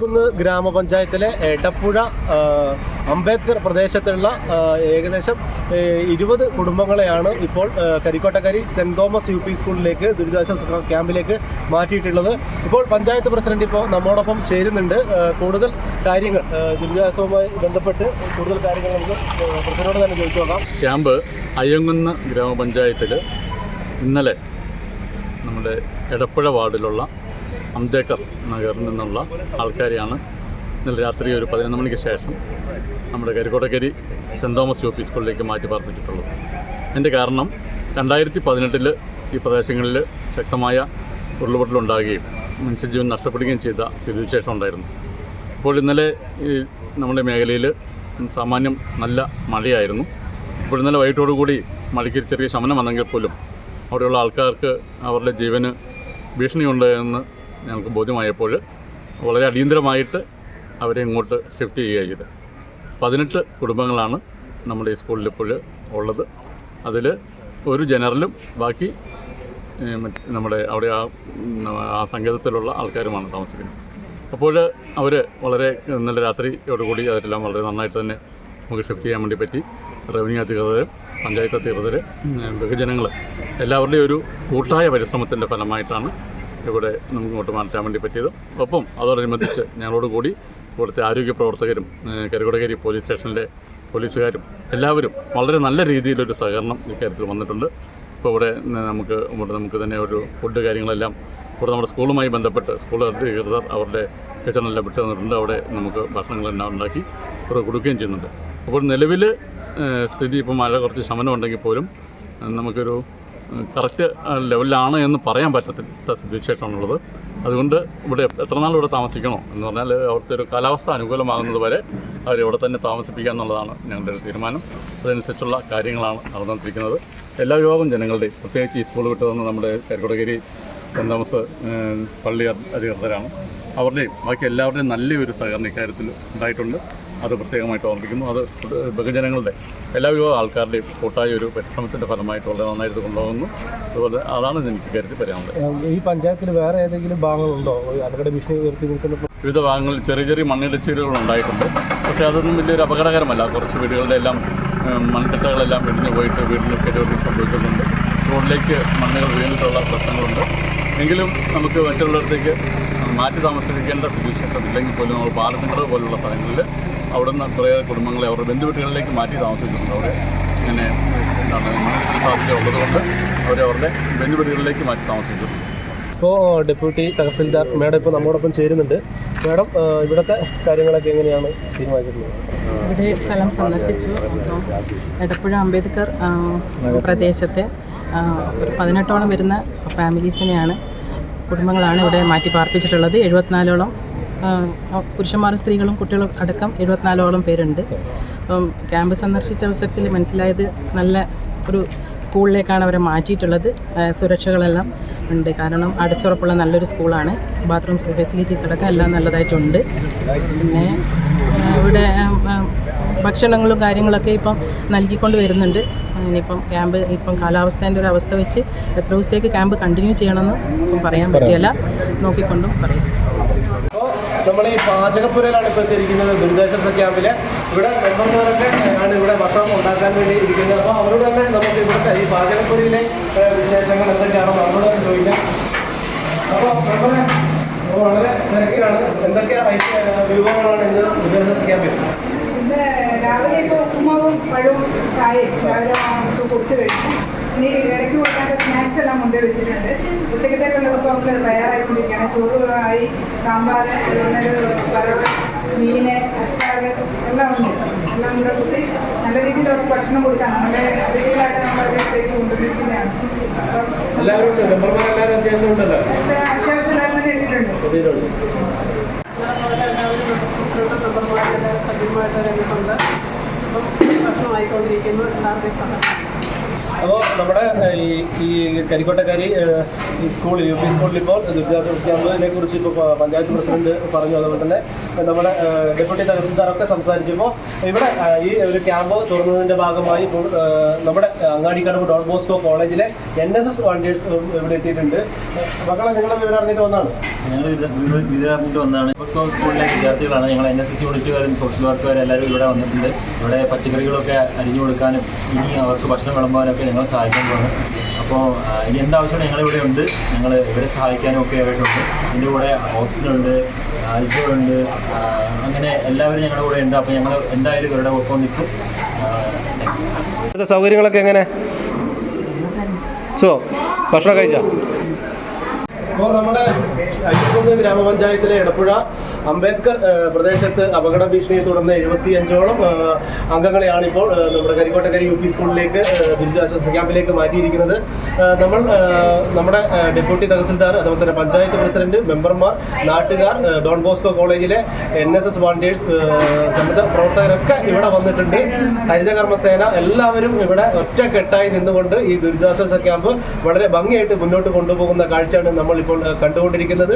കുന്ന് ഗ്രാമപഞ്ചായത്തിലെ എടപ്പുഴ അംബേദ്കർ പ്രദേശത്തുള്ള ഏകദേശം ഇരുപത് കുടുംബങ്ങളെയാണ് ഇപ്പോൾ Karikkottakkari saint Thomas U P സ്കൂളിലേക്ക് ദുരിതാശ്വാസ ക്യാമ്പിലേക്ക് മാറ്റിയിട്ടുള്ളത്. ഇപ്പോൾ പഞ്ചായത്ത് പ്രസിഡന്റ് ഇപ്പോൾ നമ്മോടൊപ്പം ചേരുന്നുണ്ട്. കൂടുതൽ കാര്യങ്ങൾ ദുരിതാശ്വാസവുമായി ബന്ധപ്പെട്ട് കൂടുതൽ കാര്യങ്ങൾ നമുക്ക് പ്രസിഡന്റോട് തന്നെ ചോദിച്ചു നോക്കാം. ക്യാമ്പ് അയ്യങ്കുന്ന് ഗ്രാമപഞ്ചായത്തിൽ ഇന്നലെ നമ്മുടെ എടപ്പുഴ വാർഡിലുള്ള അംബേദ്കർ നഗറിൽ നിന്നുള്ള ആൾക്കാരെയാണ് ഇന്നലെ രാത്രി ഒരു പതിനൊന്ന് മണിക്ക് ശേഷം നമ്മുടെ Karikkottakkari saint Thomas U P സ്കൂളിലേക്ക് മാറ്റി പാർപ്പിച്ചിട്ടുള്ളത്. അതിന്റെ കാരണം രണ്ടായിരത്തി പതിനെട്ടിൽ ഈ പ്രദേശങ്ങളിൽ ശക്തമായ ഉരുൾപൊട്ടലുണ്ടാകുകയും മനുഷ്യജീവൻ നഷ്ടപ്പെടുകയും ചെയ്ത സ്ഥിതിവിശേഷം ഉണ്ടായിരുന്നു. ഇപ്പോൾ ഇന്നലെ ഈ നമ്മുടെ മേഖലയിൽ സാമാന്യം നല്ല മഴയായിരുന്നു. ഇപ്പോൾ ഇന്നലെ വൈകിട്ടോടുകൂടി മഴയ്ക്ക് ചെറിയ ശമനം വന്നെങ്കിൽ പോലും അവിടെയുള്ള ആൾക്കാർക്ക് അവരുടെ ജീവന് ഭീഷണിയുണ്ട് എന്ന് ഞങ്ങൾക്ക് ബോധ്യമായപ്പോൾ വളരെ അടിയന്തരമായിട്ട് അവരെ ഇങ്ങോട്ട് ഷിഫ്റ്റ് ചെയ്യുക ചെയ്ത് പതിനെട്ട് കുടുംബങ്ങളാണ് നമ്മുടെ ഈ സ്കൂളിൽ ഇപ്പോൾ ഉള്ളത്. അതിൽ ഒരു ജനറലും ബാക്കി നമ്മുടെ അവിടെ ആ ആ സങ്കേതത്തിലുള്ള ആൾക്കാരുമാണ് താമസിക്കുന്നത്. അപ്പോൾ അവർ വളരെ ഇന്നലെ രാത്രിയോടുകൂടി അതെല്ലാം വളരെ നന്നായിട്ട് തന്നെ നമുക്ക് ഷിഫ്റ്റ് ചെയ്യാൻ വേണ്ടി പറ്റി. റവന്യൂ അധികൃതർ പഞ്ചായത്ത് അധികൃതർ ബഹുജനങ്ങൾ എല്ലാവരുടെയും ഒരു കൂട്ടായ പരിശ്രമത്തിന്റെ ഫലമായിട്ടാണ് ഇവിടെ നമുക്ക് ഇങ്ങോട്ട് മാറ്റാൻ വേണ്ടി പറ്റിയത് ഒപ്പം അതോടനുബന്ധിച്ച് ഞങ്ങളോട് കൂടി ഇവിടുത്തെ ആരോഗ്യ പ്രവർത്തകരും കരുകുടകേരി പോലീസ് സ്റ്റേഷനിലെ പോലീസുകാരും എല്ലാവരും വളരെ നല്ല രീതിയിലൊരു സഹകരണം ഇക്കാര്യത്തിൽ വന്നിട്ടുണ്ട്. ഇപ്പോൾ ഇവിടെ നമുക്ക് ഇവിടെ നമുക്ക് തന്നെ ഒരു ഫുഡ് കാര്യങ്ങളെല്ലാം ഇവിടെ നമ്മുടെ സ്കൂളുമായി ബന്ധപ്പെട്ട് സ്കൂൾ അധികൃതർ അവരുടെ കിച്ചണെല്ലാം വിട്ടു തന്നിട്ടുണ്ട് അവിടെ നമുക്ക് ഭക്ഷണങ്ങളെല്ലാം ഉണ്ടാക്കി ഇവിടെ കൊടുക്കുകയും ചെയ്യുന്നുണ്ട്. അപ്പോൾ നിലവിൽ സ്ഥിതി ഇപ്പോൾ മഴ കുറച്ച് ശമനം ഉണ്ടെങ്കിൽ പോലും നമുക്കൊരു കറക്റ്റ് ലെവലിലാണ് എന്ന് പറയാൻ പറ്റത്തില്ല. സ്ഥിതിവിശേഷമാണുള്ളത് അതുകൊണ്ട് ഇവിടെ എത്ര നാൾ ഇവിടെ താമസിക്കണോ എന്ന് പറഞ്ഞാൽ അവിടുത്തെ ഒരു കാലാവസ്ഥ അനുകൂലമാകുന്നത് വരെ അവരിവിടെ തന്നെ താമസിപ്പിക്കുക എന്നുള്ളതാണ് ഞങ്ങളുടെ ഒരു തീരുമാനം. അതനുസരിച്ചുള്ള കാര്യങ്ങളാണ് നടന്നുകൊണ്ടിരിക്കുന്നത്. എല്ലാ വിഭാഗം ജനങ്ങളുടെയും പ്രത്യേകിച്ച് ഈ സ്കൂൾ വിട്ടു തന്ന നമ്മുടെ കരിക്കുടകരി സെന്റ് തോമസ് പള്ളി അധികൃതരാണ്. അവരുടെയും ബാക്കി എല്ലാവരുടെയും നല്ലൊരു സഹകരണം ഇക്കാര്യത്തിൽ ഉണ്ടായിട്ടുണ്ട്. അത് പ്രത്യേകമായിട്ട് ഓർമ്മിക്കുന്നു. അത് ബഹുജനങ്ങളുടെ എല്ലാ വിഭാഗം ആൾക്കാരുടെയും കൂട്ടായ ഒരു പരിശ്രമത്തിന്റെ ഫലമായിട്ട് വളരെ നന്നായിട്ട് കൊണ്ടുപോകുന്നു. അതുപോലെ അതാണ് എനിക്ക് ഇക്കാര്യത്തിൽ പറയാനുള്ളത്. ഈ പഞ്ചായത്തിൽ വേറെ ഏതെങ്കിലും ഭാഗങ്ങളുണ്ടോ? അപകട ഭീഷണി ഉയർത്തി നിൽക്കുന്ന വിവിധ ഭാഗങ്ങളിൽ ചെറിയ ചെറിയ മണ്ണിടിച്ചിലുകൾ ഉണ്ടായിട്ടുണ്ട്. പക്ഷേ അതൊന്നും വലിയൊരു അപകടകരമല്ല. കുറച്ച് വീടുകളുടെ എല്ലാം മൺകെട്ടകളെല്ലാം ഇടിഞ്ഞു പോയിട്ട് വീടിന് കേടുപറ്റി സംഭവിക്കുന്നുണ്ട്. റോഡിലേക്ക് മണ്ണുകൾ വീണിട്ടുള്ള പ്രശ്നങ്ങളുണ്ട്. എങ്കിലും നമുക്ക് മറ്റുള്ളിടത്തേക്ക് മാറ്റി താമസിപ്പിക്കേണ്ട സ്ഥിതിവിശേഷം ഇല്ലെങ്കിൽ പോലും നമ്മൾ പാലത്തിന്റെ പോലുള്ള സ്ഥലങ്ങളിൽ അവിടെ നിന്ന് കുറേ കുടുംബങ്ങളെ അവരുടെ ബന്ധുവീട്ടുകളിലേക്ക് മാറ്റി താമസിക്കുന്നുണ്ട് അവിടെ ഇങ്ങനെ എന്താണ് മണ്ണിൽ സാധ്യത ഉള്ളതുകൊണ്ട് അവരെ അവരുടെ ബന്ധുവീടുകളിലേക്ക് മാറ്റി താമസിക്കുന്നു ഇപ്പോൾ ഡെപ്യൂട്ടി തഹസിൽദാർ മേഡം ഇപ്പോൾ നമ്മോടൊപ്പം ചേരുന്നുണ്ട്. മേഡം ഇവിടുത്തെ കാര്യങ്ങളൊക്കെ എങ്ങനെയാണ് തീരുമാനിച്ചിട്ടുള്ളത്? ഇവിടെ സ്ഥലം സന്ദർശിച്ചു. എടപ്പുഴ അംബേദ്കർ പ്രദേശത്തെ ഒരു പതിനെട്ടോളം വരുന്ന ഫാമിലീസിനെയാണ് കുടുംബങ്ങളാണ് ഇവിടെ മാറ്റി പാർപ്പിച്ചിട്ടുള്ളത്. എഴുപത്തിനാലോളം പുരുഷന്മാരും സ്ത്രീകളും കുട്ടികളും അടക്കം എഴുപത്തിനാലോളം പേരുണ്ട്. അപ്പം ക്യാമ്പ് സന്ദർശിച്ച അവസരത്തിൽ മനസ്സിലായത് നല്ല ഒരു സ്കൂളിലേക്കാണ് അവരെ മാറ്റിയിട്ടുള്ളത്. സുരക്ഷകളെല്ലാം ഉണ്ട്. കാരണം അടച്ചുറപ്പുള്ള നല്ലൊരു സ്കൂളാണ്. ബാത്റൂം ഫെസിലിറ്റീസ് അടക്കം എല്ലാം നല്ലതായിട്ടുണ്ട്. പിന്നെ ഇവിടെ ഭക്ഷണങ്ങളും കാര്യങ്ങളൊക്കെ ഇപ്പം നൽകിക്കൊണ്ട് വരുന്നുണ്ട്. ഇനിയിപ്പം ക്യാമ്പ് ഇപ്പം കാലാവസ്ഥേന്റെ ഒരു അവസ്ഥ വെച്ച് എത്ര ദിവസത്തേക്ക് ക്യാമ്പ് കണ്ടിന്യൂ ചെയ്യണമെന്ന് ഇപ്പം പറയാൻ പറ്റിയല്ല. നോക്കിക്കൊണ്ടും പറയാം. അപ്പോൾ നമ്മൾ ഈ പാചകപ്പുരയിലാണ് ഇപ്പോൾ എത്തിയിരിക്കുന്നത് ദുരിതാശ്വാസ ക്യാമ്പിൽ ഇവിടെ മെമ്പർമാരൊക്കെ ആണ് ഇവിടെ ഭക്ഷണം ഉണ്ടാക്കാൻ വേണ്ടി ഇരിക്കുന്നത്. അപ്പോൾ അവരോട് തന്നെ നമുക്ക് ഇവിടുത്തെ ഈ പാചകപ്പുരയിലെ വിശേഷങ്ങൾ എന്തൊക്കെയാണെന്ന് അവരോട് തന്നെ ചോദിക്കാം. അപ്പോൾ വളരെ തിരക്കിലാണ്. എന്തൊക്കെ വിഭവങ്ങളാണ് ഇന്ന് ദുരിതാശ്വാസ ക്യാമ്പിൽ? ഉപ്പുമാവും പഴവും ചായയും രാവിലെ നമുക്ക് കൊടുത്തു കഴിഞ്ഞു ഇനി ഇടയ്ക്ക് കൊടുക്കാത്ത സ്നാക്സ് എല്ലാം മുന്നേ വെച്ചിട്ടുണ്ട്. ഉച്ചക്കത്തേക്കുള്ളവർക്ക് നമുക്ക് തയ്യാറായിക്കൊണ്ടിരിക്കുകയാണ്. ചോറ് ആയി സാമ്പാർ അതുപോലെ വറവ് മീന് അച്ചാറ് എല്ലാം ഉണ്ട്. എല്ലാം കൂടെ കൂട്ടി നല്ല രീതിയിൽ അവർക്ക് ഭക്ഷണം കൊടുക്കാം നമ്മളെ അതിഥികളായിട്ട് നമ്മൾ അതിലേക്ക് കൊണ്ടുവന്നിരിക്കുന്നതാണ്. അത്യാവശ്യം എല്ലാവരും തന്നെ എത്തിയിട്ടുണ്ട്. സജീവമായിട്ട് രംഗത്തുണ്ട് ഭക്ഷണമായിക്കൊണ്ടിരിക്കുന്നു എല്ലാവരുടെയും സഹായം അപ്പോൾ നമ്മുടെ ഈ ഈ കരിക്കോട്ടക്കാരി സ്കൂളിൽ യു പി സ്കൂളിൽ ഇപ്പോൾ ദുരിതാശ്വാസ കുറിച്ച് ഇപ്പോൾ പഞ്ചായത്ത് പ്രസിഡന്റ് പറഞ്ഞു. അതുപോലെ തന്നെ നമ്മുടെ ഡെപ്യൂട്ടി തഹസിൽദാറൊക്കെ സംസാരിച്ചപ്പോൾ ഇവിടെ ഈ ഒരു ക്യാമ്പ് തുറന്നതിന്റെ ഭാഗമായി നമ്മുടെ അങ്ങാടിക്കടവ് ഡോൺ ബോസ്കോ കോളേജിലെ എൻ എസ് എസ് വോളണ്ടിയേഴ്സ് ഇവിടെ എത്തിയിട്ടുണ്ട്. മക്കളെ നിങ്ങളെ വിവരം അറിഞ്ഞിട്ട് വന്നാണ്. ഞങ്ങൾ വിവരം അറിഞ്ഞിട്ട് വന്നാണ്. ബോസ്കോ സ്കൂളിലെ വിദ്യാർത്ഥികളാണ്. ഞങ്ങൾ എൻ എസ് എസ് യൂണിറ്റുകാരും സോഷ്യൽ വർക്കുകാരും എല്ലാവരും ഇവിടെ വന്നിട്ടുണ്ട്. ഇവിടെ പച്ചക്കറികളൊക്കെ അരിഞ്ഞു കൊടുക്കാനും ഇനി അവർക്ക് ഭക്ഷണം വിളമ്പാനൊക്കെ ഞങ്ങൾ സഹായിക്കാൻ പോകുന്നത് അപ്പോൾ ഇനി എന്താവശ്യമാണ് ഞങ്ങളിവിടെ ഉണ്ട്. ഞങ്ങൾ ഇവരെ സഹായിക്കാനും ഒക്കെ ആയിട്ടുണ്ട്. ഇതിന്റെ കൂടെ ഓക്സിജനുണ്ട് ഉണ്ട് അങ്ങനെ എല്ലാവരും ഞങ്ങളുടെ കൂടെ ഉണ്ട്. അപ്പോൾ ഞങ്ങൾ എന്തായാലും ഇവരുടെ ഒപ്പം നിൽക്കും. സൗകര്യങ്ങളൊക്കെ എങ്ങനെ? സോ ഭക്ഷണം കഴിച്ചാ? അപ്പോൾ നമ്മുടെ ഗ്രാമപഞ്ചായത്തിലെ എടപ്പുഴ അംബേദ്കർ പ്രദേശത്ത് അപകട ഭീഷണിയെ തുടർന്ന് എഴുപത്തി അഞ്ചോളം അംഗങ്ങളെയാണ് ഇപ്പോൾ നമ്മുടെ കരിക്കോട്ടക്കരി യു പി സ്കൂളിലേക്ക് ദുരിതാശ്വാസ ക്യാമ്പിലേക്ക് മാറ്റിയിരിക്കുന്നത്. നമ്മൾ നമ്മുടെ ഡെപ്യൂട്ടി തഹസിൽദാർ അതുപോലെ തന്നെ പഞ്ചായത്ത് പ്രസിഡന്റ് മെമ്പർമാർ നാട്ടുകാർ ഡോൺ ബോസ്കോ കോളേജിലെ എൻ എസ് എസ് വാളണ്ടിയേഴ്സ് സന്നദ്ധ പ്രവർത്തകരൊക്കെ ഇവിടെ വന്നിട്ടുണ്ട്. ഹരിതകർമ്മസേന എല്ലാവരും ഇവിടെ ഒറ്റക്കെട്ടായി നിന്നുകൊണ്ട് ഈ ദുരിതാശ്വാസ ക്യാമ്പ് വളരെ ഭംഗിയായിട്ട് മുന്നോട്ട് കൊണ്ടുപോകുന്ന കാഴ്ചയാണ് നമ്മൾ ഇപ്പോൾ കണ്ടുകൊണ്ടിരിക്കുന്നത്.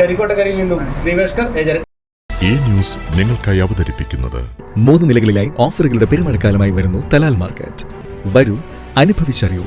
കരിക്കോട്ടക്കരയിൽ നിന്നും ശ്രീവേഷ്കർ ഏജൻ ഈ ന്യൂസ് നിങ്ങൾക്കായി അവതരിപ്പിക്കുന്നത് മൂന്ന് നിലകളിലായി ഓഫറുകളുടെ പെരുമഴക്കാലമായി വരുന്നു തലാൽ മാർക്കറ്റ്. വരൂ അനുഭവിച്ചറിയൂ.